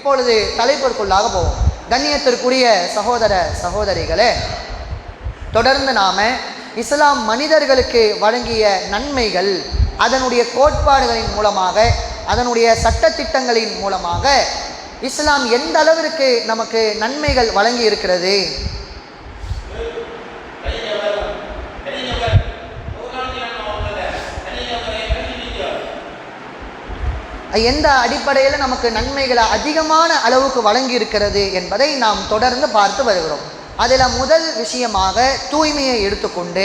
இப்பொழுது தலைப்பிற்குள்ளாக போவோம். கண்ணியத்திற்குரிய சகோதர சகோதரிகளே தொடர்ந்து நாம இஸ்லாம் மனிதர்களுக்கு வழங்கிய நன்மைகள் அதனுடைய கோட்பாடுகளின் மூலமாக அதனுடைய சட்டத்திட்டங்களின் மூலமாக இஸ்லாம் எந்த அளவிற்கு நமக்கு நன்மைகள் வழங்கி இருக்கிறது எந்த அடிப்படையில் நமக்கு நன்மைகளை அதிகமான அளவுக்கு வழங்கி இருக்கிறது என்பதை நாம் தொடர்ந்து பார்த்து வருகிறோம். அதில் முதல் விஷயமாக தூய்மையை எடுத்துக்கொண்டு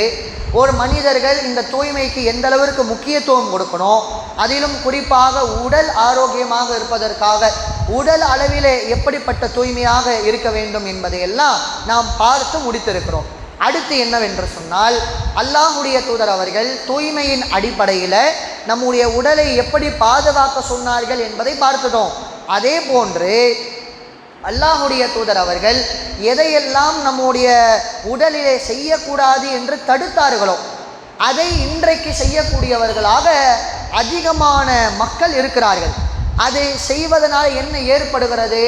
ஒரு மனிதர்கள் இந்த தூய்மைக்கு எந்த அளவிற்கு முக்கியத்துவம் கொடுக்கணும் அதிலும் குறிப்பாக உடல் ஆரோக்கியமாக இருப்பதற்காக உடல் அளவிலே எப்படிப்பட்ட தூய்மையாக இருக்க வேண்டும் என்பதையெல்லாம் நாம் பார்த்து முடித்திருக்கிறோம். அடுத்து என்னவென்று சொன்னால் அல்லாஹுடைய தூதர் அவர்கள் தூய்மையின் அடிப்படையில் நம்முடைய உடலை எப்படி பாதுகாக்க சொன்னார்கள் என்பதை பார்த்துட்டோம். அதே போன்று அல்லாஹுடைய தூதர் அவர்கள் எதையெல்லாம் நம்முடைய உடலிலே செய்யக்கூடாது என்று தடுத்தார்களோ அதை இன்றைக்கு செய்யக்கூடியவர்களாக அதிகமான மக்கள் இருக்கிறார்கள். அதை செய்வதனால் என்ன ஏற்படுகிறது?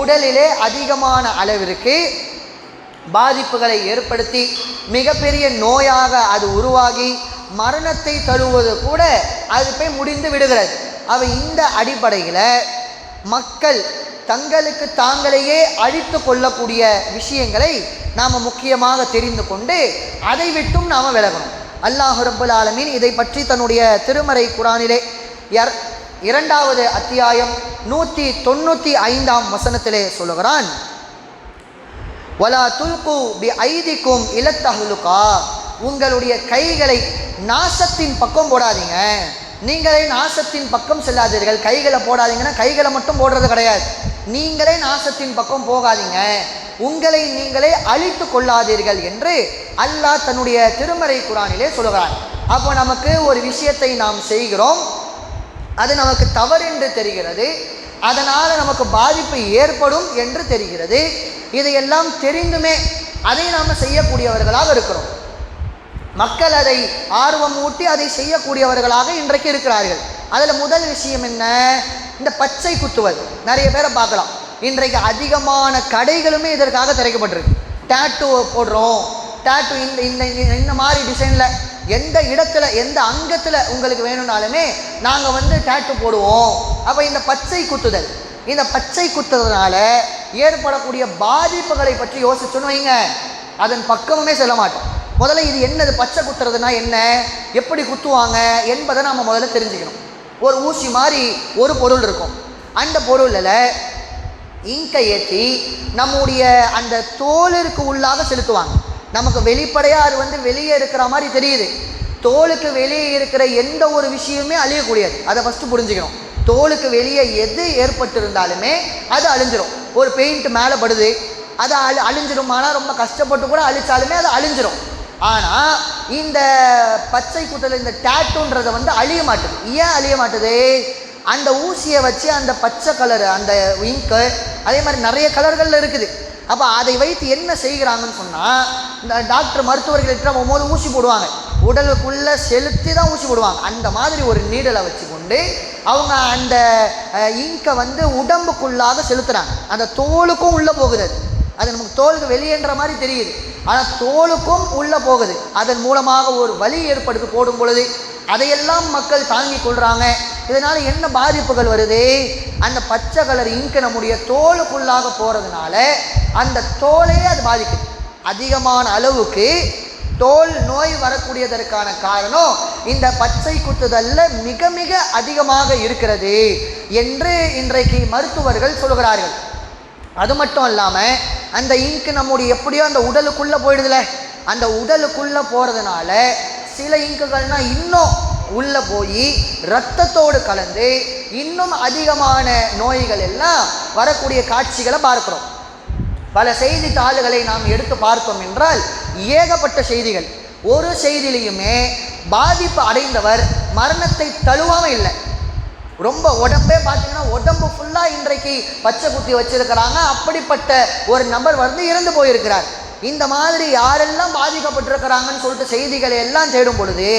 உடலிலே அதிகமான அளவிற்கு பாதிப்புகளை ஏற்படுத்தி மிகப்பெரிய நோயாக அது உருவாகி மரணத்தை தருவது கூட அது போய் முடிந்து விடுகிறது. அவை இந்த அடிப்படையில் மக்கள் தங்களுக்கு தாங்களையே அழித்து கொள்ளக்கூடிய விஷயங்களை நாம் முக்கியமாக தெரிந்து கொண்டு அதை விட்டும் நாம் விலகணும். அல்லாஹ் ஆலமீன் இதை பற்றி தன்னுடைய திருமறை குரானிலே யர் இரண்டாவது அத்தியாயம் நூற்றி தொண்ணூற்றி ஐந்தாம் வசனத்திலே சொல்லுகிறான். வலா துல்கு பி ஐதிக்கும் இலத்தஹலுக்கா உங்களுடைய கைகளை நாசத்தின் பக்கம் போடாதீங்க. நீங்களே நாசத்தின் பக்கம் செல்லாதீர்கள். கைகளை போடாதீங்கன்னா கைகளை மட்டும் போடுறது கிடையாது. நீங்களே நாசத்தின் பக்கம் போகாதீங்க. உங்களை நீங்களே அழித்து கொள்ளாதீர்கள் என்று அல்லாஹ் தன்னுடைய திருமறை குரானிலே சொல்கிறார். அப்போ நமக்கு ஒரு விஷயத்தை நாம் செய்கிறோம். அது நமக்கு தவறு என்று தெரிகிறது. அதனால் நமக்கு பாதிப்பு ஏற்படும் என்று தெரிகிறது. இதையெல்லாம் தெரிந்துமே அதை நாம் செய்யக்கூடியவர்களாக இருக்கிறோம். மக்கள் அதை ஆர்வம் ஊட்டி அதை செய்யக்கூடியவர்களாக இன்றைக்கு இருக்கிறார்கள். அதில் முதல் விஷயம் என்ன? இந்த பச்சை குத்துவது நிறைய பேரை பார்க்கலாம். இன்றைக்கு அதிகமான கடைகளுமே இதற்காக திறக்கப்பட்டிருக்கு. டேட்டு போடுறோம். டேட்டு இந்த இந்த இந்த- இந்த மாதிரி டிசைனில் எந்த இடத்துல எந்த அங்கத்தில் உங்களுக்கு வேணும்னாலுமே நாங்கள் வந்து டேட்டு போடுவோம். அப்போ இந்த பச்சை குத்துதல். இந்த பச்சை குத்துறதுனால ஏற்படக்கூடிய பாதிப்புகளை பற்றி யோசிச்சோன்னு வைங்க. அதன் பக்கமுமே செல்ல மாட்டோம். முதல்ல இது என்னது? பச்சை குத்துறதுனா என்ன? எப்படி குத்துவாங்க? என்பதை நம்ம முதல்ல தெரிஞ்சுக்கணும். ஒரு ஊசி மாதிரி ஒரு பொருள் இருக்கும். அந்த பொருளில் இங்கை ஏற்றி நம்முடைய அந்த தோலிற்கு உள்ளாக செலுத்துவாங்க. நமக்கு வெளிப்படையாக அது வந்து வெளியே இருக்கிற மாதிரி தெரியுது. தோலுக்கு வெளியே இருக்கிற எந்த ஒரு விஷயமுமே அழியக்கூடியது. அதை ஃபஸ்ட்டு புரிஞ்சுக்கணும். தோலுக்கு வெளியே எது ஏற்பட்டிருந்தாலுமே அது அழிஞ்சிரும். ஒரு பெயிண்ட் மேலே படுது. அது அழி அழிஞ்சிரும். ஆனால் ரொம்ப கஷ்டப்பட்டு கூட அழிச்சாலுமே அது அழிஞ்சிரும். ஆனால் இந்த பச்சை குத்தல் இந்த டேட்டுன்றதை வந்து அழிய மாட்டுது. ஏன் அழிய மாட்டுது? அந்த ஊசியை வச்சு அந்த பச்சை கலர் அந்த இங்கு அதே மாதிரி நிறைய கலர்களில் இருக்குது. அப்போ அதை வைத்து என்ன செய்கிறாங்கன்னு சொன்னால் இந்த டாக்டர் மருத்துவர்கள்ட்ட ஒம்போது ஊசி போடுவாங்க. உடலுக்குள்ளே செலுத்தி தான் ஊசி போடுவாங்க. அந்த மாதிரி ஒரு நீடலை வச்சு கொண்டு அவங்க அந்த இங்கை வந்து உடம்புக்குள்ளாக செலுத்துகிறாங்க அந்த தோலுக்கும் உள்ளே போகுது அது. அது நமக்கு தோலுக்கு வெளியேன்ற மாதிரி தெரியுது. ஆனால் தோலுக்கும் உள்ளே போகுது. அதன் மூலமாக ஒரு வலி ஏற்படுத்தி போடும் பொழுது. அதையெல்லாம் மக்கள் தாங்கிக் கொள்கிறாங்க இதனால் என்ன பாதிப்புகள் வருது? அந்த பச்சை கலர் இங்கு நம்முடைய தோலுக்குள்ளாக போகிறதுனால அந்த தோலையே அது பாதிக்குது. அதிகமான அளவுக்கு தோல் நோய் வரக்கூடியதற்கான காரணம் இந்த பச்சை குத்துதல்ல மிக மிக அதிகமாக இருக்கிறது என்று இன்றைக்கு மருத்துவர்கள் சொல்கிறார்கள். அது மட்டும் இல்லாமல் அந்த இங்கு நம்முடைய எப்படியோ அந்த உடலுக்குள்ளே போயிடுதுல. அந்த உடலுக்குள்ளே போகிறதுனால சில இங்குகள்னால் இன்னும் உள்ளே போய் ரத்தத்தோடு கலந்து இன்னும் அதிகமான நோய்கள் எல்லாம் வரக்கூடிய காட்சிகளை பார்க்குறோம். பல செய்தித்தாள்களை நாம் எடுத்து பார்த்தோம் என்றால் ஏகப்பட்ட செய்திகள். ஒரு செய்திலையுமே பாதிப்பு அடைந்தவர் மரணத்தை தழுவாமல் இல்லை. ரொம்ப உடம்பே பார்த்தீங்கன்னா உடம்பு ஃபுல்லாக இன்றைக்கு பச்சை குத்தி வச்சிருக்கிறாங்க. அப்படிப்பட்ட ஒரு நபர் வந்து இறந்து போயிருக்கிறார். இந்த மாதிரி யாரெல்லாம் பாதிக்கப்பட்டிருக்கிறாங்கன்னு சொல்லிட்டு செய்திகளை எல்லாம் தேடும் பொழுது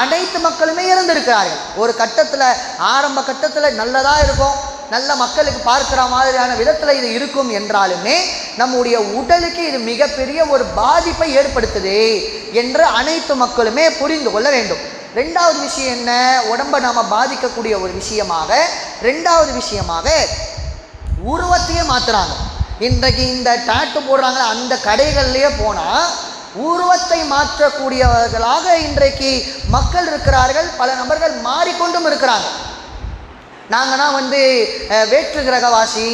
அனைத்து மக்களுமே இறந்திருக்கிறார்கள். ஒரு கட்டத்தில் ஆரம்ப கட்டத்தில் நல்லதாக இருக்கும். நல்ல மக்களுக்கு பார்க்குற மாதிரியான விதத்தில் இது இருக்கும் என்றாலுமே நம்முடைய உடலுக்கு இது மிகப்பெரிய ஒரு பாதிப்பை ஏற்படுத்துது என்று அனைத்து மக்களுமே புரிந்து கொள்ள வேண்டும். ரெண்டாவது விஷயம் என்ன? உடம்பை நாம் பாதிக்கக்கூடிய ஒரு விஷயமாக ரெண்டாவது விஷயமாக உருவத்தையே மாற்றுறாங்க இன்றைக்கு இந்த டாட்டு போடுறாங்க அந்த கடைகள்லேயே போனால் உருவத்தை மாற்றக்கூடியவர்களாக இன்றைக்கு மக்கள் இருக்கிறார்கள் பல நபர்கள் மாறிக்கொண்டும் இருக்கிறாங்க. நாங்கன்னா வந்து வேற்று கிரகவாசி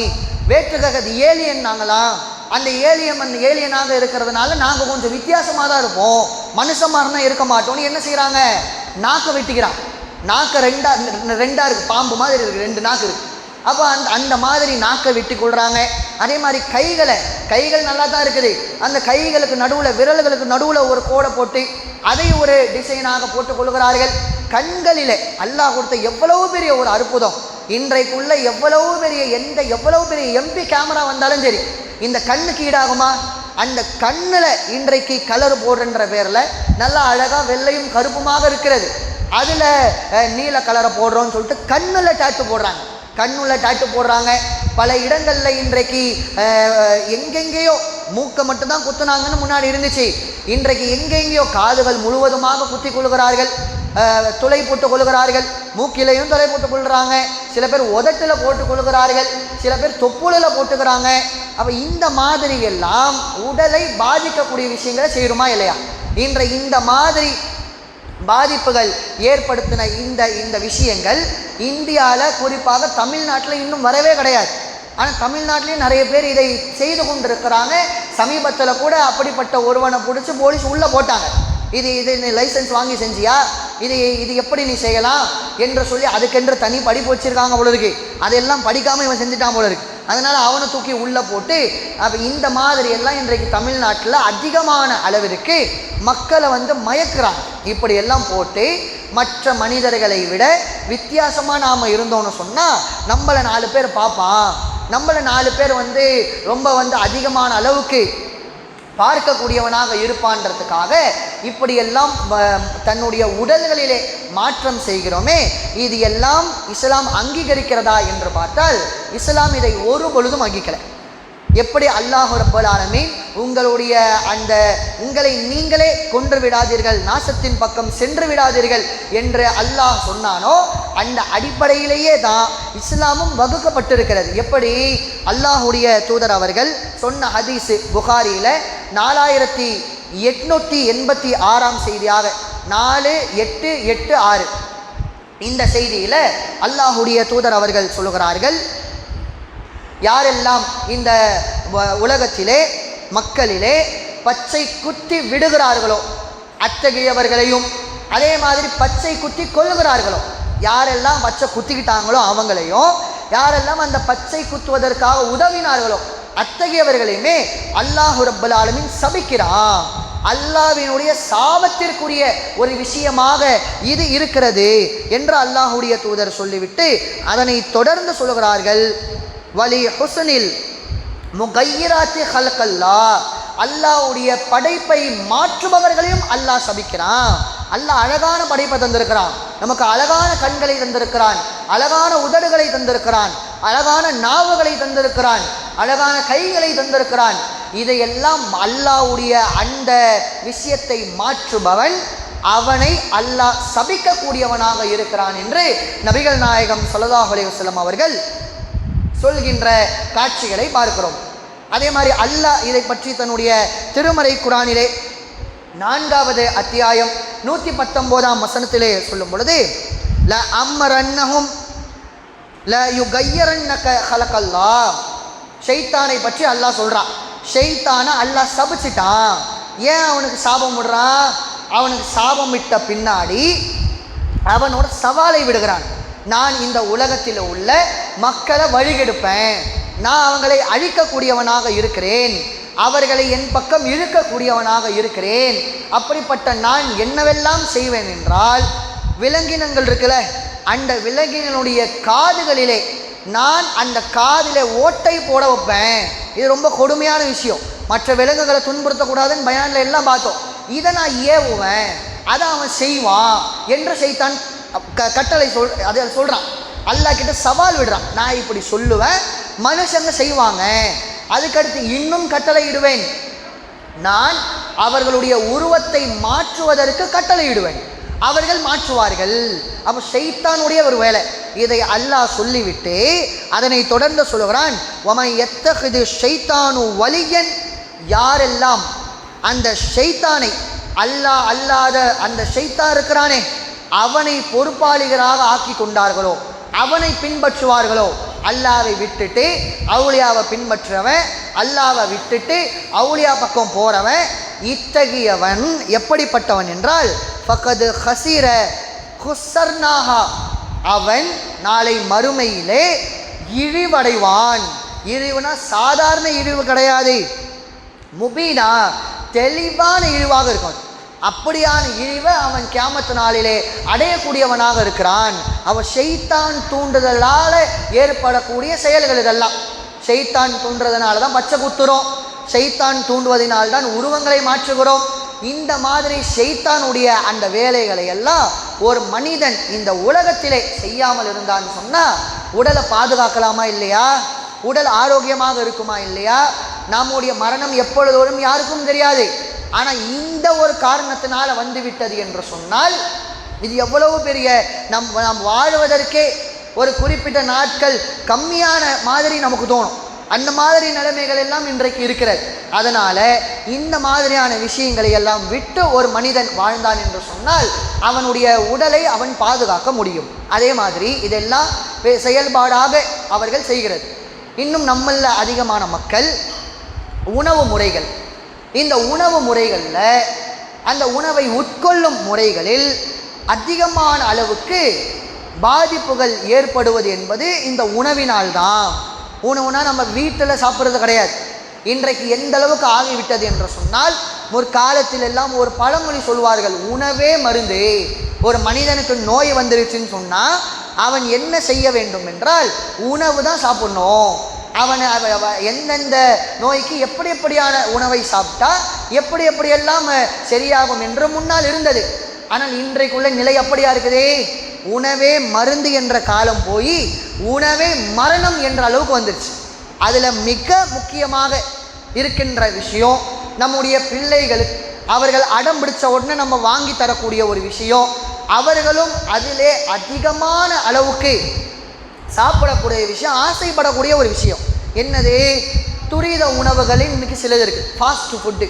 வேற்று கிரக ஏலியன் நாங்களாம் அந்த ஏலியம் அந்த ஏலியனாக இருக்கிறதுனால நாங்கள் கொஞ்சம் வித்தியாசமாக தான் இருப்போம். மனுஷன் மாதிரினா இருக்க மாட்டோம்னு என்ன செய்கிறாங்க நாக்கை வெட்டிக்கிறான். நாக்கை ரெண்டாக ரெண்டாக இருக்குது பாம்பு மாதிரி இருக்குது ரெண்டு நாக்கு இருக்குது அப்போ அந்த அந்த மாதிரி நாக்கை வெட்டி கொள்கிறாங்க அதே மாதிரி கைகளை கைகள் நல்லா தான் இருக்குது. அந்த கைகளுக்கு நடுவில் விரல்களுக்கு நடுவில் ஒரு கோடை போட்டு அதை ஒரு டிசைனாக போட்டுக் கொள்கிறார்கள். கண்களிலே அல்லாஹ் கொடுத்த எவ்வளவு பெரிய ஒரு அற்புதம். இன்றைக்குள்ள எவ்வளவு பெரிய எந்த எவ்வளவு பெரிய எம்பி கேமரா வந்தாலும் சரி இந்த கண்ணுக்கு ஈடாகுமா? அந்த கண்ணில் இன்றைக்கு கலர் போடுன்ற பேரில் நல்லா அழகாக வெள்ளையும் கருப்புமாக இருக்கிறது. அதில் நீல கலரை போடுறோன்னு சொல்லிட்டு கண்ணில் டாட்டு போடுறாங்க. கண்ணுள்ள டாட்டு போடுறாங்க. பல இடங்களில் இன்றைக்கு எங்கெங்கேயோ மூக்கை மட்டும்தான் குத்துனாங்கன்னு முன்னாடி இருந்துச்சு. இன்றைக்கு எங்கெங்கேயோ காதுகள் முழுவதுமாக குத்தி கொள்கிறார்கள் துளை போட்டு கொள்கிறார்கள் மூக்கிலையும் துளை போட்டு கொள்கிறாங்க சில பேர் உதட்டில் போட்டு கொள்கிறார்கள் சில பேர் தொப்புளில் போட்டுக்கிறாங்க. அப்போ இந்த மாதிரி எல்லாம் உடலை பாதிக்கக்கூடிய விஷயங்களை செய்கிறோமா இல்லையா? இன்றை இந்த மாதிரி பாதிப்புகள் ஏற்படுத்தின இந்த இந்த விஷயங்கள் இந்தியாவில் குறிப்பாக தமிழ்நாட்டில் இன்னும் வரவே கிடையாது. ஆனால் தமிழ்நாட்டிலையும் நிறைய பேர் இதை செய்து கொண்டிருக்கிறாங்க. சமீபத்தில் கூட அப்படிப்பட்ட ஒருவனை பிடிச்சி போலீஸ் உள்ளே போட்டாங்க. இது இது நீ லைசன்ஸ் வாங்கி செஞ்சியா? இது இது எப்படி நீ செய்யலாம்? என்று சொல்லி அதுக்கென்று தனி படிப்பு வச்சிருக்காங்க போல இருக்கு. அதெல்லாம் படிக்காமல் இவன் செஞ்சுட்டான் போல இருக்கு. அதனால அவனை தூக்கி உள்ளே போட்டு அப்போ இந்த மாதிரி எல்லாம் இன்றைக்கு தமிழ்நாட்டில் அதிகமான அளவிற்கு மக்களை வந்து மயக்கிறாங்க. இப்படி எல்லாம் போட்டு மற்ற மனிதர்களை விட வித்தியாசமாக நாம் இருந்தோம்னு சொன்னால் நம்மளை நாலு பேர் பார்ப்பான். நம்மளை நாலு பேர் வந்து ரொம்ப வந்து அதிகமான அளவுக்கு பார்க்கக்கூடியவனாக இருப்பான்றதுக்காக இப்படியெல்லாம் வ- தன்னுடைய உடல்களிலே மாற்றம் செய்கிறோமே இது எல்லாம் இஸ்லாம் அங்கீகரிக்கிறதா என்று பார்த்தால் இஸ்லாம் இதை ஒரு பொழுதும் அங்கீகரிக்கல. எப்படி அல்லாஹ் ரப்பல் உங்களுடைய அந்த உங்களை நீங்களே கொன்று விடாதீர்கள் நாசத்தின் பக்கம் சென்று விடாதீர்கள் என்று அல்லாஹ் சொன்னானோ அந்த அடிப்படையிலேயே தான் இஸ்லாமும் வகுக்கப்பட்டிருக்கிறது. எப்படி? அல்லாஹுடைய தூதர் அவர்கள் சொன்ன ஹதீஸு புகாரியில் நாலாயிரத்தி எட்நூற்றி எண்பத்தி ஆறாம் செய்தியாக நாலு எட்டு எட்டு ஆறு. இந்த செய்தியில் அல்லாஹுடைய தூதர் அவர்கள் சொல்லுகிறார்கள் யாரெல்லாம் இந்த உலகத்திலே மக்களிலே பச்சை குத்தி விடுகிறார்களோ அத்தகையவர்களையும் அதே மாதிரி பச்சை குத்தி கொள்ளுகிறார்களோ யாரெல்லாம் பச்சை குத்திக்கிட்டாங்களோ அவங்களையும் யாரெல்லாம் அந்த பச்சை குத்துவதற்காக உதவினார்களோ அத்தகையவர்களையுமே அல்லாஹு ரப்பல் சபிக்கிறான். அல்லாவினுடைய சாபத்திற்குரிய ஒரு விஷயமாக இது இருக்கிறது என்று அல்லாஹுடைய தூதர் சொல்லிவிட்டு அதனை தொடர்ந்து சொல்லுகிறார்கள் வலி ஹுசனில் முகையிராத்தி ஹல்கல்லா அல்லாஹ்வுடைய படைப்பை மாற்றுபவர்களையும் அல்லாஹ் சபிக்கிறான். அல்லாஹ் அழகான படைப்பை தந்திருக்கிறான். நமக்கு அழகான கண்களை தந்திருக்கிறான். அழகான உதடுகளை தந்திருக்கிறான். அழகான நாவுகளை தந்திருக்கிறான். அழகான கைகளை தந்திருக்கிறான். இதையெல்லாம் அல்லாஹ்வுடைய அந்த விஷயத்தை மாற்றுபவன் அவனை அல்லாஹ் சபிக்கக்கூடியவனாக இருக்கிறான் என்று நபிகள் நாயகம் ஸல்லல்லாஹு அலைஹி அவர்கள் சொல்கின்ற காட்சிகளை பார்க்கிறோம். அதே மாதிரி அல்லாஹ் இதை பற்றி தன்னுடைய திருமறை குரானிலே நான்காவது அத்தியாயம் நூற்றி பத்தொம்போதாம் வசனத்திலே சொல்லும் பொழுது ல அம்மரன்னகும் ல யுகையரன்னக ஹலக்கல்லா ஷெய்தானை பற்றி அல்லாஹ் சொல்கிறான் ஷெய்தானை அல்லாஹ் சபிச்சிட்டான். ஏன் அவனுக்கு சாபம் விடுறான்? அவனுக்கு சாபம் விட்ட பின்னாடி அவனோட சவாலை விடுகிறான். நான் இந்த உலகத்தில் உள்ள மக்களை வழிகெடுப்பேன். நான் அவங்களை அழிக்கக்கூடியவனாக இருக்கிறேன். அவர்களை என் பக்கம் இழுக்கக்கூடியவனாக இருக்கிறேன். அப்படிப்பட்ட நான் என்னவெல்லாம் செய்வேன் என்றால் விலங்கினங்கள் இருக்குல்ல அந்த விலங்கினுடைய காதுகளிலே நான் அந்த காதில் ஓட்டை போட வைப்பேன். இது ரொம்ப கொடுமையான விஷயம். மற்ற விலங்குகளை துன்புறுத்தக்கூடாதுன்னு பயானில் எல்லாம் பார்த்தோம். இதை நான் ஏவுவேன். அதை அவன் செய்வான். என்று செய்தான் க கட்டளை சொல் அதை சொல்கிறான் அல்லாஹ் கிட்ட சவால் விடுறான். நான் இப்படி சொல்லுவேன் மனுஷங்க செய்வாங்க. அதுக்கடுத்து இன்னும் கட்டளையிடுவேன் நான் அவர்களுடைய உருவத்தை மாற்றுவதற்கு கட்டளையிடுவேன் அவர்கள் மாற்றுவார்கள். அப்போ செய்தானுடைய ஒரு வேலை. இதை அல்லாஹ் சொல்லிவிட்டு அதனை தொடர்ந்து சொல்லுகிறான். ஒமை எத்தகுது ஷைத்தானு வலியன்? யாரெல்லாம் அந்த ஷைத்தானை அல்லாஹ் அல்லாத அந்த ஷைத்தா இருக்கிறானே அவனை பொறுப்பாளிகளாக ஆக்கி கொண்டார்களோ அவனை பின்பற்றுவார்களோ அல்லாவை விட்டுட்டு அவுளியாவை பின்பற்றுறவன் அல்லாவை விட்டுட்டு அவுளியா பக்கம் போறவன் இத்தகையவன் எப்படிப்பட்டவன் என்றால் பக்கது ஹசீர குசர்னாகா அவன் நாளை மறுமையிலே இழிவடைவான். இழிவுனா சாதாரண இழிவு கிடையாது. முபீனா தெளிவான இழிவாக இருக்கும். அப்படியான இழிவை அவன் கேமத்து நாளிலே அடையக்கூடியவனாக இருக்கிறான். அவன் செய்தான் தூண்டுதலால் ஏற்படக்கூடிய செயல்கள் இதெல்லாம். செய்தான் தூண்டுறதுனால தான் பச்சை குத்துறோம். செய்தான் தூண்டுவதனால் தான் உருவங்களை மாற்றுகிறோம். இந்த மாதிரி செய்தானுடைய அந்த வேலைகளை எல்லாம் ஒரு மனிதன் இந்த உலகத்திலே செய்யாமல் இருந்தான்னு சொன்னால் உடலை பாதுகாக்கலாமா இல்லையா? உடல் ஆரோக்கியமாக இருக்குமா இல்லையா? நம்முடைய மரணம் எப்பொழுதோடும் யாருக்கும் தெரியாது. ஆனால் இந்த ஒரு காரணத்தினால் வந்து விட்டது என்று சொன்னால் இது எவ்வளவு பெரிய நம் நாம் வாழ்வதற்கே ஒரு குறிப்பிட்ட நாட்கள் கம்மியான மாதிரி நமக்கு தோணும். அந்த மாதிரி நிலைமைகள் எல்லாம் இன்றைக்கு இருக்கிறது. அதனால் இந்த மாதிரியான விஷயங்களை எல்லாம் விட்டு ஒரு மனிதன் வாழ்ந்தான் என்று சொன்னால் அவனுடைய உடலை அவன் பாதுகாக்க முடியும். அதே மாதிரி இதெல்லாம் செயல்பாடாக அவர்கள் செய்கிறது. இன்னும் நம்மளில் அதிகமான மக்கள் உணவு முறைகள் இந்த உணவு முறைகளில் அந்த உணவை உட்கொள்ளும் முறைகளில் அதிகமான அளவுக்கு பாதிப்புகள் ஏற்படுவது என்பது இந்த உணவினால் தான் உணவுனா நம்ம வீட்டில் சாப்பிட்றது கிடையாது. இன்றைக்கு எந்த அளவுக்கு ஆகிவிட்டது என்று சொன்னால் ஒரு காலத்தில் எல்லாம் ஒரு பழமொழி சொல்வார்கள் உணவே மருந்து. ஒரு மனிதனுக்கு நோய் வந்துருச்சுன்னு சொன்னால் அவன் என்ன செய்ய வேண்டும் என்றால் உணவு தான் சாப்பிடணும். அவனை எந்தெந்த நோய்க்கு எப்படி எப்படியான உணவை சாப்பிட்டா எப்படி எப்படியெல்லாம் சரியாகும் என்று முன்னால் இருந்தது. ஆனால் இன்றைக்குள்ள நிலை அப்படியா இருக்குதே? உணவே மருந்து என்ற காலம் போய் உணவே மரணம் என்ற அளவுக்கு வந்துருச்சு. அதில் மிக முக்கியமாக இருக்கின்ற விஷயம் நம்முடைய பிள்ளைகளுக்கு அவர்கள் அடம் பிடிச்ச உடனே நம்ம வாங்கி தரக்கூடிய ஒரு விஷயம் அவர்களும் அதிலே அதிகமான அளவுக்கு சாப்பிடக்கூடிய விஷயம் ஆசைப்படக்கூடிய ஒரு விஷயம். என்னது? துரித உணவுகளில் இன்னைக்கு சிலது இருக்குது ஃபாஸ்ட் ஃபுட்டு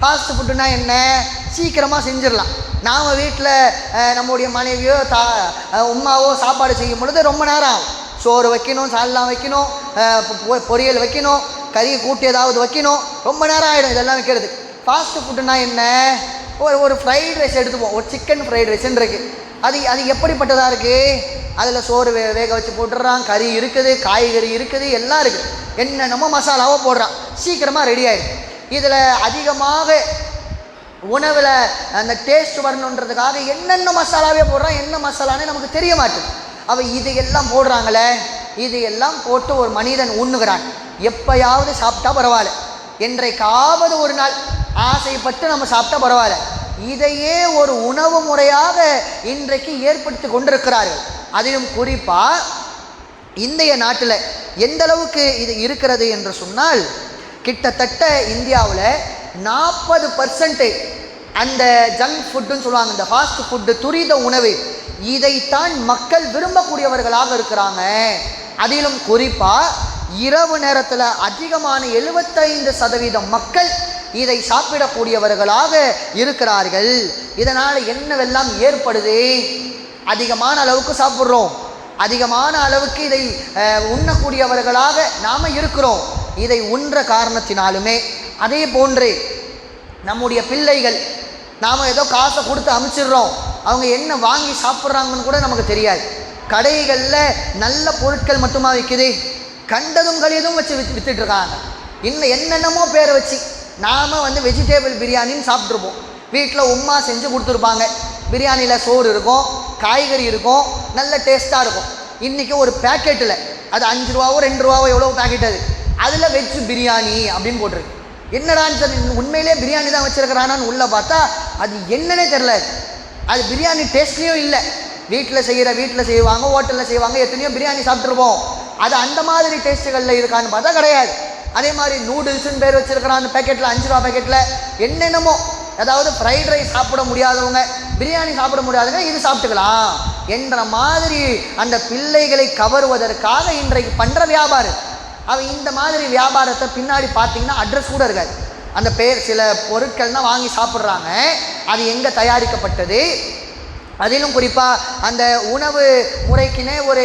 ஃபாஸ்ட் ஃபுட்டுனா என்ன? சீக்கிரமாக செஞ்சிடலாம். நாம் வீட்டில் நம்முடைய மனைவியோ தா உமாவோ உம்மாவோ சாப்பாடு செய்யும் பொழுது ரொம்ப நேரம் ஆகும். சோறு வைக்கணும் சால்லாம் வைக்கணும் பொ- பொரியல் வைக்கணும் கறி கூட்டு ஏதாவது வைக்கணும் ரொம்ப நேரம் ஆகிடும் இதெல்லாம் வைக்கிறது. ஃபாஸ்ட் ஃபுட்டுனா என்ன? ஒரு ஒரு ஃப்ரைட் ரைஸ் எடுத்துப்போம். ஒரு சிக்கன் ஃப்ரைட் ரைஸ்ன்னு இருக்குது அது அது எப்படிப்பட்டதாக இருக்குது அதில் சோறு வே வேக வச்சு போட்டுடுறான். கறி இருக்குது காய்கறி இருக்குது எல்லாம் இருக்குது என்னென்னமோ மசாலாவோ போடுறான். சீக்கிரமாக ரெடி ஆயிடும் இதில் அதிகமாக உணவில் அந்த டேஸ்ட் வரணுன்றதுக்காக என்னென்ன மசாலாவே போடுறான் என்ன மசாலான்னு நமக்கு தெரிய மாட்டுது. அவள் இது எல்லாம் போடுறாங்களே இது எல்லாம் போட்டு ஒரு மனிதன் உண்ணுகிறான். எப்பயாவது சாப்பிட்டா பரவாயில்ல. என்றைக்காவது ஒரு நாள் ஆசைப்பட்டு நம்ம சாப்பிட்டா பரவாயில்ல. இதையே ஒரு உணவு முறையாக இன்றைக்கு ஏற்படுத்தி கொண்டிருக்கிறார்கள். அதிலும் குறிப்பாக இந்திய நாட்டில் எந்த அளவுக்கு இது இருக்கிறது என்று சொன்னால் கிட்டத்தட்ட இந்தியாவில் நாற்பது பர்சன்டேஜ் அந்த ஜங்க் ஃபுட்டுன்னு சொல்லுவாங்க இந்த ஃபாஸ்ட் ஃபுட்டு துரித உணவு இதைத்தான் மக்கள் விரும்பக்கூடியவர்களாக இருக்கிறாங்க. அதிலும் குறிப்பாக இரவு நேரத்தில் அதிகமான எழுபத்தைந்து சதவீதம் மக்கள் இதை சாப்பிடக்கூடியவர்களாக இருக்கிறார்கள். இதனால் என்னவெல்லாம் ஏற்படுது? அதிகமான அளவுக்கு சாப்பிட்றோம். அதிகமான அளவுக்கு இதை உண்ணக்கூடியவர்களாக நாம் இருக்கிறோம். இதை உண்ற காரணத்தினாலுமே. அதே போன்று நம்முடைய பிள்ளைகள் நாம் ஏதோ காசை கொடுத்து அமுச்சிடுறோம். அவங்க என்ன வாங்கி சாப்பிட்றாங்கன்னு கூட நமக்கு தெரியாது. கடைகளில் நல்ல பொருட்கள் மட்டுமா விற்குது கண்டதும் கழியதும் வச்சு வித் விற்றுட்ருக்காங்க இன்னும் என்னென்னமோ பேரை வச்சு நாம் வந்து வெஜிடேபிள் பிரியாணின்னு சாப்பிட்ருப்போம் வீட்டில் உம்மா செஞ்சு கொடுத்துருப்பாங்க. பிரியாணியில் சோறு இருக்கும் காய்கறி இருக்கும் நல்ல டேஸ்ட்டாக இருக்கும். இன்றைக்கி ஒரு பேக்கெட்டில் அது அஞ்சு ரூபாவோ ரெண்டு ரூபாவோ எவ்வளோ பேக்கெட் அது. அதில் வெஜ் பிரியாணி அப்படின்னு போட்டிருக்கு. என்னடான்னு சொல்லி உண்மையிலே பிரியாணி தான் வச்சுருக்கிறானான்னு உள்ளே பார்த்தா அது என்னன்னே தெரில அது பிரியாணி டேஸ்ட்லேயும் இல்லை. வீட்டில் செய்கிற வீட்டில் செய்வாங்க ஹோட்டலில் செய்வாங்க எத்தனையோ பிரியாணி சாப்பிட்ருப்போம் அது அந்த மாதிரி டேஸ்ட்டுகளில் இருக்கான்னு பார்த்தா கிடையாது. அதே மாதிரி நூடுல்ஸ்னு பேர் வச்சுருக்கிறான் அந்த பேக்கெட்டில் அஞ்சு ரூபா பேக்கெட்டில் என்னென்னமோ அதாவது ஃப்ரைட் ரைஸ் சாப்பிட முடியாதவங்க பிரியாணி சாப்பிட முடியாதவங்க இது சாப்பிட்டுக்கலாம். என்ற மாதிரி அந்த பிள்ளைகளை கவருவதற்காக இன்றைக்கு பண்ணுற வியாபாரம். அவன் இந்த மாதிரி வியாபாரத்தை பின்னாடி பார்த்தீங்கன்னா அட்ரஸ் கூட இருக்காது. அந்த பேர் சில பொருட்கள்லாம் வாங்கி சாப்பிட்றாங்க. அது எங்கே தயாரிக்கப்பட்டது? அதிலும் குறிப்பாக அந்த உணவு முறைக்குன்னே ஒரு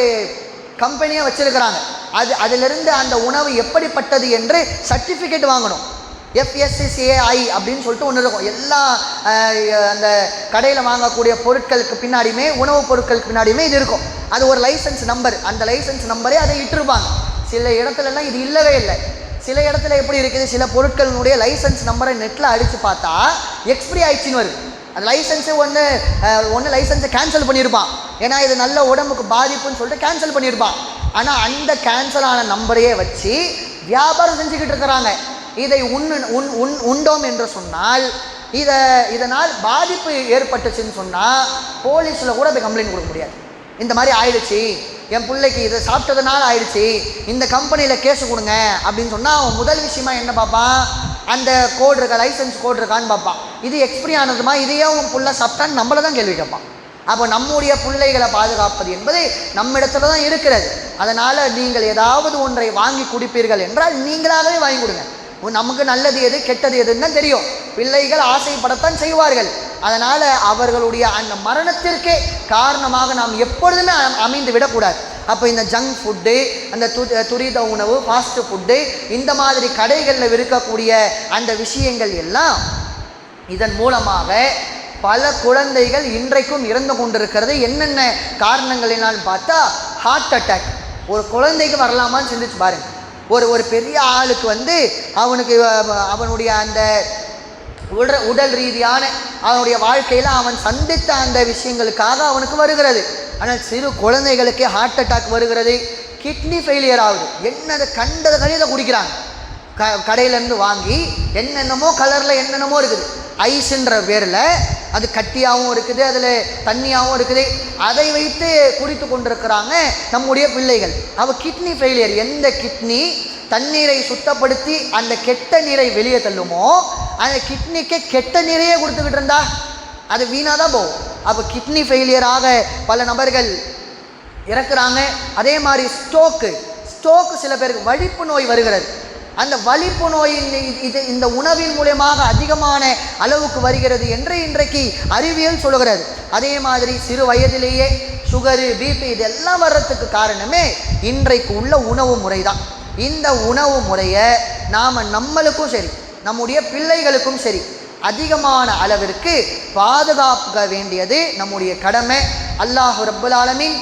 கம்பெனியாக வச்சுருக்கிறாங்க. அது அதிலிருந்து அந்த உணவு எப்படிப்பட்டது என்று சர்டிஃபிகேட் வாங்கணும். எஃப்எஸ்சிசிஏஐ அப்படின்னு சொல்லிட்டு ஒன்று இருக்கும். எல்லா அந்த கடையில் வாங்கக்கூடிய பொருட்களுக்கு பின்னாடியுமே உணவுப் பொருட்களுக்கு பின்னாடியுமே இது இருக்கும். அது ஒரு லைசன்ஸ் நம்பர் அந்த லைசன்ஸ் நம்பரே அதை இட்டிருப்பாங்க. சில இடத்துலலாம் இது இல்லவே இல்லை. சில இடத்துல எப்படி இருக்குது? சில பொருட்களினுடைய லைசன்ஸ் நம்பரை நெட்டில் அடித்து பார்த்தா எக்ஸ்பிரி ஆயிடுச்சுன்னு வருது. அந்த லைசன்ஸு ஒன்று ஒன்று லைசன்ஸை கேன்சல் பண்ணியிருப்பான் ஏன்னா இது நல்ல உடம்புக்கு பாதிப்புன்னு சொல்லிட்டு கேன்சல் பண்ணியிருப்பான் ஆனால் அந்த கேன்சல் ஆன நம்பரையே வச்சு வியாபாரம் செஞ்சுக்கிட்டு இருக்கிறாங்க. இதை உண்ணு உண் உண் உண்டோம் என்று சொன்னால் இதை இதனால் பாதிப்பு ஏற்பட்டுச்சுன்னு சொன்னால் போலீஸில் கூட போய் கம்ப்ளைண்ட் கொடுக்க முடியாது. இந்த மாதிரி ஆயிடுச்சு. என் பிள்ளைக்கு இதை சாப்பிட்டதுனால ஆயிடுச்சு. இந்த கம்பெனியில் கேஸ் கொடுங்க அப்படின்னு சொன்னால் அவன் முதல் விஷயமா என்ன பார்ப்பான்? அந்த கோடு இருக்கா லைசன்ஸ் கோடு இருக்கான்னு பார்ப்பான். இது எக்ஸ்பிரி ஆனதுமா இதையே உன் புள்ள சாப்பிட்டான்னு நம்மளை தான் கேள்வி கேட்பான். அப்போ நம்முடைய பிள்ளைகளை பாதுகாப்பது என்பது நம்மிடத்துல தான் இருக்கிறது. அதனால் நீங்கள் ஏதாவது ஒன்றை வாங்கி குடிப்பீர்கள் என்றால் நீங்களாகவே வாங்கி கொடுங்க. நமக்கு நல்லது எது கெட்டது எதுன்னு தெரியும். பிள்ளைகள் ஆசைப்படத்தான் செய்வார்கள். அதனால் அவர்களுடைய அந்த மரணத்திற்கே காரணமாக நாம் எப்பொழுதுமே அமைந்து விடக்கூடாது. அப்போ இந்த ஜங்க் ஃபுட்டு அந்த து துரித உணவு ஃபாஸ்ட் ஃபுட்டு இந்த மாதிரி கடைகளில் விற்கக்கூடிய அந்த விஷயங்கள் எல்லாம் இதன் மூலமாக பல குழந்தைகள் இன்றைக்கும் இறந்து கொண்டிருக்கிறது. என்னென்ன காரணங்களினால் பார்த்தா ஹார்ட் அட்டாக் ஒரு குழந்தைக்கு வரலாமான்னு சிந்திச்சு பாருங்க. ஒரு ஒரு பெரிய ஆளுக்கு வந்து அவனுக்கு அவனுடைய அந்த உடல் உடல் ரீதியான அவனுடைய வாழ்க்கையில் அவன் சந்தித்த அந்த விஷயங்களுக்காக அவனுக்கு வருகிறது. ஆனால் சிறு குழந்தைகளுக்கே ஹார்ட் அட்டாக் வருகிறது. கிட்னி ஃபெயிலியர் ஆகுது. என்னதை கண்டதை கடையில் குடிக்கிறாங்க. க கடையிலேருந்து வாங்கி என்னென்னமோ கலரில் என்னென்னமோ இருக்குது. ஐஸ்ன்ற பேரில் அது கட்டியாகவும் இருக்குது அதில் தண்ணியாகவும் இருக்குது. அதை வைத்து குடித்து கொண்டிருக்கிறாங்க நம்முடைய பிள்ளைகள். அவள் கிட்னி ஃபெயிலியர் எந்த கிட்னி தண்ணீரை சுத்தப்படுத்தி அந்த கெட்ட நீரை வெளியே தள்ளுமோ அந்த கிட்னிக்கு கெட்ட நீரையே கொடுத்துக்கிட்டு இருந்தா அது வீணாக தான் போகும். அப்போ கிட்னி ஃபெயிலியராக பல நபர்கள் இறக்குறாங்க. அதே மாதிரி ஸ்டோக்கு ஸ்டோக்கு சில பேருக்கு வழிப்பு நோய் வருகிறது. அந்த வலிப்பு நோய் இது இந்த உணவின் மூலயமாக அதிகமான அளவுக்கு வருகிறது என்று இன்றைக்கு அறிவியல் சொல்லுகிறது. அதே மாதிரி சிறு வயதிலேயே சுகரு பிபி இதெல்லாம் வர்றதுக்கு காரணமே இன்றைக்கு உள்ள உணவு முறை தான் இந்த உணவு முறையை நாம் நம்மளுக்கும் சரி நம்முடைய பிள்ளைகளுக்கும் சரி அதிகமான அளவிற்கு பாதுகாக்க வேண்டியது நம்முடைய கடமை. அல்லாஹு ரப்புல்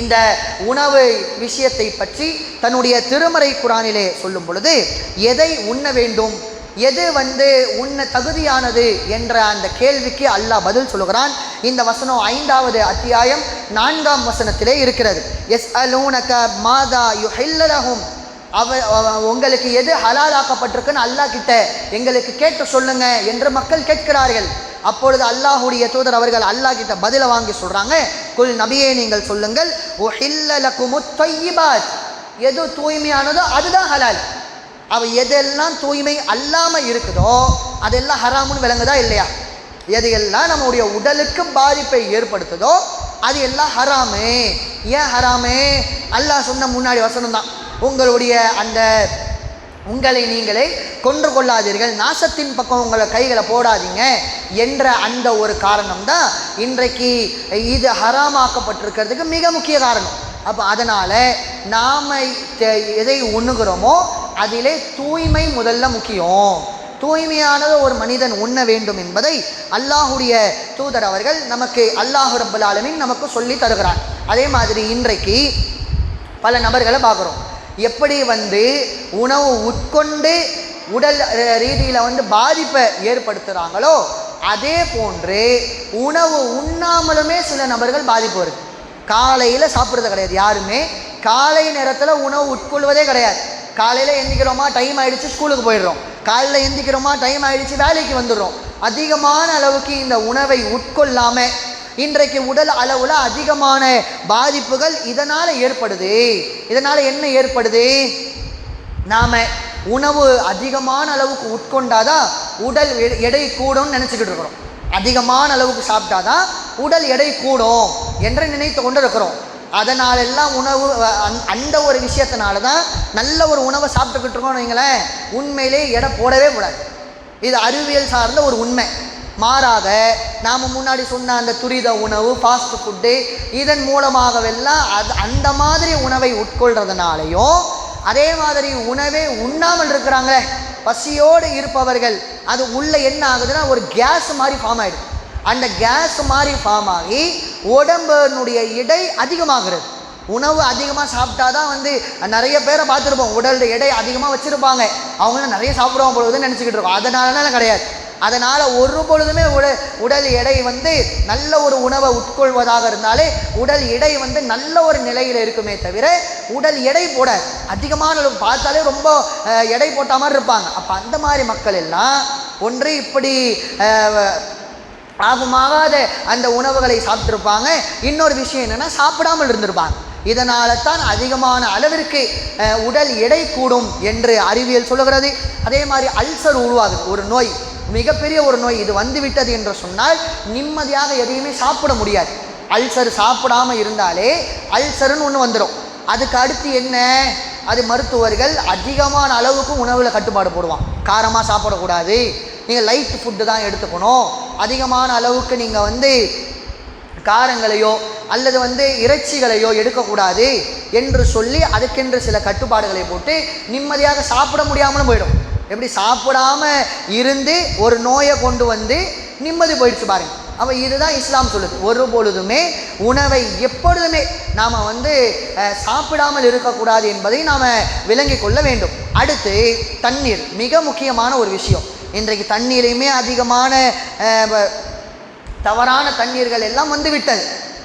இந்த உணவு விஷயத்தை பற்றி தன்னுடைய திருமறை குரானிலே சொல்லும் பொழுது எதை உண்ண வேண்டும்? எது வந்து உன்னை தகுதியானது என்ற அந்த கேள்விக்கு அல்லாஹ் பதில் சொல்லுகிறான். இந்த வசனம் ஐந்தாவது அத்தியாயம் நான்காம் வசனத்திலே இருக்கிறது. எஸ் அலூனக மாதா யுஹில்லலஹும். அவ அவ- உங்களுக்கு எது ஹலாலாக்கப்பட்டிருக்குன்னு அல்லாஹ் கிட்ட எங்களுக்கு கேட்டு சொல்லுங்க என்று மக்கள் கேட்கிறார்கள். அப்பொழுது அல்லாஹுடைய தூதர் அவர்கள் அல்லாஹ் கிட்ட பதில வாங்கி சொல்றாங்க. குல் நபியே நீங்கள் சொல்லுங்கள் உஹில்லலகுமுத் தையிபாத். எது தூய்மையானதோ அதுதான் ஹலால். அவள் எதெல்லாம் தூய்மை அல்லாமல் இருக்குதோ அதெல்லாம் ஹராமுன்னு விளங்குதா இல்லையா? எது எல்லாம் நம்முடைய உடலுக்கு பாதிப்பை ஏற்படுத்துதோ அது எல்லாம் ஹராமே. ஏன் ஹராமே? அல்லாஹ் சொன்ன முன்னாடி வசனம் தான். உங்களுடைய அந்த உங்களை நீங்களே கொன்று கொள்ளாதீர்கள் நாசத்தின் பக்கம் உங்களை கைகளை போடாதீங்க என்ற அந்த ஒரு காரணம் தான் இன்றைக்கு இது ஹராமாக்கப்பட்டிருக்கிறதுக்கு மிக முக்கிய காரணம். அப்போ அதனால் நாம் எதை உண்ணுகிறோமோ அதிலே தூய்மை முதல்ல முக்கியம். தூய்மையானது ஒரு மனிதன் உண்ண வேண்டும் என்பதை அல்லாஹுடைய தூதர் அவர்கள் நமக்கு அல்லாஹு ரப்பல் நமக்கு சொல்லி தருகிறார். அதே மாதிரி இன்றைக்கு பல நபர்களை பார்க்குறோம். எப்படி வந்து உணவு உட்கொண்டு உடல் ரீதியில் வந்து பாதிப்பை ஏற்படுத்துகிறாங்களோ அதே போன்று உணவு உண்ணாமலுமே சில நபர்கள் பாதிப்பு வருது. காலையில் சாப்பிட்றது கிடையாது யாருமே. காலை நேரத்தில் உணவு உட்கொள்வதே கிடையாது. காலையில் எந்திக்கிறோமா டைம் ஆயிடுச்சு ஸ்கூலுக்கு போயிடுறோம். காலையில் எந்திக்கிறோமா டைம் ஆகிடுச்சு வேலைக்கு வந்துடுறோம். அதிகமான அளவுக்கு இந்த உணவை உட்கொள்ளாமல் இன்றைக்கு உடல் அளவில் அதிகமான பாதிப்புகள் இதனால் ஏற்படுது. இதனால் என்ன ஏற்படுது? நாம் உணவு அதிகமான அளவுக்கு உட்கொண்டாதான் உடல் எடை கூடும்னு நினச்சிக்கிட்டு இருக்கிறோம். அதிகமான அளவுக்கு சாப்பிட்டாதான் உடல் எடை கூடும் என்று நினைத்து கொண்டு இருக்கிறோம் அதனாலெல்லாம் உணவு அந்த- ஒரு விஷயத்தினால தான் நல்ல ஒரு உணவை சாப்பிட்டுக்கிட்டு இருக்கோம்னு வைங்களேன் உண்மையிலே எடை போடவே கூடாது. இது அறிவியல் சார்ந்த ஒரு உண்மை. மாறாக நாம் முன்னாடி சொன்ன அந்த துரித உணவு ஃபாஸ்ட் ஃபுட்டு இதன் மூலமாகவெல்லாம் அது அந்த மாதிரி உணவை உட்கொள்றதுனாலையும் அதே மாதிரி உணவே உண்ணாமல் இருக்கிறாங்களே பசியோடு இருப்பவர்கள் அது உள்ளே என்ன ஆகுதுன்னா ஒரு கேஸ் மாதிரி ஃபார்ம் ஆகிடும் அந்த கேஸ் மாதிரி ஃபார்ம் ஆகி உடம்பினுடைய எடை அதிகமாகிறது. உணவு அதிகமாக சாப்பிட்டா தான் வந்து நிறைய பேரை பார்த்துருப்போம் உடல் எடை அதிகமாக வச்சுருப்பாங்க. அவங்களும் நிறைய சாப்பிடுவோம் பொழுதுன்னு நினச்சிக்கிட்டு இருக்கோம். அதனாலலாம் கிடையாது. அதனால் ஒரு பொழுதுமே உட உடல் எடை வந்து நல்ல ஒரு உணவை உட்கொள்வதாக இருந்தாலே உடல் எடை வந்து நல்ல ஒரு நிலையில் இருக்குமே தவிர உடல் எடை போட அதிகமான பார்த்தாலே ரொம்ப எடை போட்ட மாதிரி இருப்பாங்க. அப்போ அந்த மாதிரி மக்கள் எல்லாம் ஒன்று இப்படி அஹ், அந்த உணவுகளை சாப்பிட்ருப்பாங்க இன்னொரு விஷயம் என்னென்னா சாப்பிடாமல் இருந்திருப்பாங்க. இதனால தான் அதிகமான அளவிற்கு உடல் எடை கூடும் என்று அறிவியல் சொல்லுகிறது. அதே மாதிரி அல்சர் உருவாகுது ஒரு நோய் மிகப்பெரிய ஒரு நோய் இது வந்துவிட்டது என்று சொன்னால் நிம்மதியாக எதையுமே சாப்பிட முடியாது. அல்சர் சாப்பிடாம இருந்தாலே அல்சருன்னு ஒன்று வந்துடும் அதுக்கு அடுத்து என்ன? அது மருத்துவர்கள் அதிகமான அளவுக்கு உணவில் கட்டுப்பாடு போடுவான் காரமாக சாப்பிடக்கூடாது. நீங்கள் லைட் ஃபுட்டு தான் எடுத்துக்கணும். அதிகமான அளவுக்கு நீங்கள் வந்து காரங்களையோ அல்லது வந்து இறைச்சிகளையோ எடுக்கக்கூடாது என்று சொல்லி அதுக்கென்று சில கட்டுப்பாடுகளை போட்டு நிம்மதியாக சாப்பிட முடியாமலும் போயிடும். எப்படி? சாப்பிடாம இருந்து ஒரு நோயை கொண்டு வந்து நிம்மதி போயிடுச்சு பாருங்கள் அப்போ இதுதான் இஸ்லாம் சொல்லுது. ஒரு பொழுதுமே உணவை எப்பொழுதுமே நாம் வந்து சாப்பிடாமல் இருக்கக்கூடாது என்பதை நாம் விளங்கிக் கொள்ள வேண்டும். அடுத்து தண்ணீர் மிக முக்கியமான ஒரு விஷயம். இன்றைக்கு தண்ணீரையுமே அதிகமான தவறான தண்ணீர்கள் எல்லாம் வந்து விட்டது.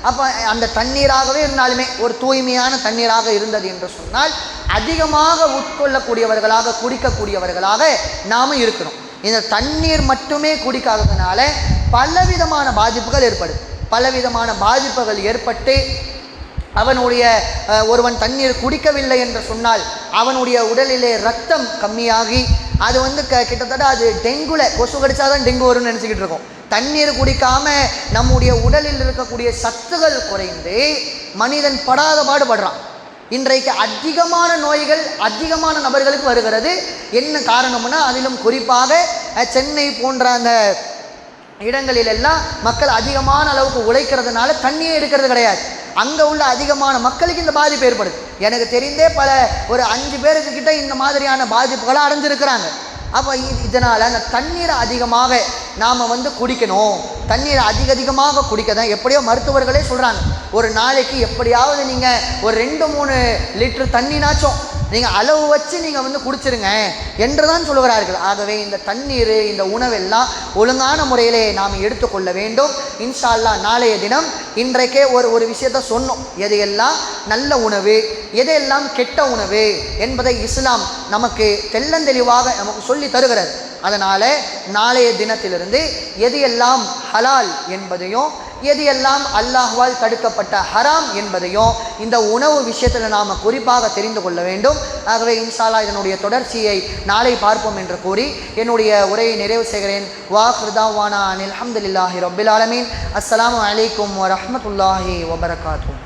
அப்போ அந்த தண்ணீராகவே இருந்தாலுமே ஒரு தூய்மையான தண்ணீராக இருந்தது என்று சொன்னால் அதிகமாக உட்கொள்ளக்கூடியவர்களாக குடிக்கக்கூடியவர்களாக நாம் இருக்கிறோம். இந்த தண்ணீர் மட்டுமே குடிக்காததுனால பலவிதமான பாதிப்புகள் ஏற்படுது பலவிதமான பாதிப்புகள் ஏற்பட்டு அவனுடைய ஒருவன் தண்ணீர் குடிக்கவில்லை என்று சொன்னால் அவனுடைய உடலிலே ரத்தம் கம்மியாகி அது வந்து க கிட்டத்தட்ட அது டெங்குல கொசு கடிச்சாதான் டெங்கு வரும்னு நினச்சிக்கிட்டு இருக்கோம். தண்ணீர் குடிக்காம நம்முடைய உடலில் இருக்கக்கூடிய சத்துகள் குறைந்து மனிதன் படாத பாடுபடுறான். இன்றைக்கு அதிகமான நோய்கள் அதிகமான நபர்களுக்கு வருகிறது. என்ன காரணம்னா அதிலும் குறிப்பாக சென்னை போன்ற அந்த இடங்களில் எல்லாம் மக்கள் அதிகமான அளவுக்கு உழைக்கிறதுனால தண்ணியே எடுக்கிறது கிடையாது. அங்கே உள்ள அதிகமான மக்களுக்கு இந்த பாதிப்பு ஏற்படுது. எனக்கு தெரிந்தே பல ஒரு அஞ்சு பேருக்கு கிட்ட இந்த மாதிரியான பாதிப்புகளை அடைஞ்சிருக்கிறாங்க. அப்போ இதனால் அந்த தண்ணீரை அதிகமாக நாம் வந்து குடிக்கணும். தண்ணீரை அதிக அதிகமாக குடிக்க தான் எப்படியோ மருத்துவர்களே சொல்கிறாங்க ஒரு நாளைக்கு எப்படியாவது நீங்கள் ஒரு ரெண்டு மூணு லிட்டர் தண்ணினாச்சும் நீங்கள் அளவு வச்சு நீங்கள் வந்து குடிச்சிருங்க என்று தான் சொல்கிறார்கள் ஆகவே இந்த தண்ணீர் இந்த உணவெல்லாம் ஒழுங்கான முறையிலே நாம் எடுத்துக்கொள்ள வேண்டும். இன்ஷால்லா நாளைய தினம் இன்றைக்கே ஒரு ஒரு விஷயத்த சொன்னோம். எதையெல்லாம்? நல்ல உணவு எதையெல்லாம் கெட்ட உணவு என்பதை இஸ்லாம் நமக்கு தெல்லந்தெளிவாக நமக்கு சொல்லி தருகிறது. அதனால் நாளைய தினத்திலிருந்து எது எல்லாம் ஹலால் என்பதையும் எது எல்லாம் அல்லாஹ்வால் தடுக்கப்பட்ட ஹராம் என்பதையும் இந்த உணவு விஷயத்தில் நாம் குறிப்பாக தெரிந்து கொள்ள வேண்டும். ஆகவே இன்சாலா இதனுடைய தொடர்ச்சியை நாளை பார்ப்போம் என்று கூறி என்னுடைய உரையை நிறைவு செய்கிறேன். வாஹ்ருதாவானா அனில் அஹமதுல்லாஹி ரபில் ஆலமீன். அஸ்லாம் அலைக்கும் வரமத்துல்லாஹி வபரகாத்தூ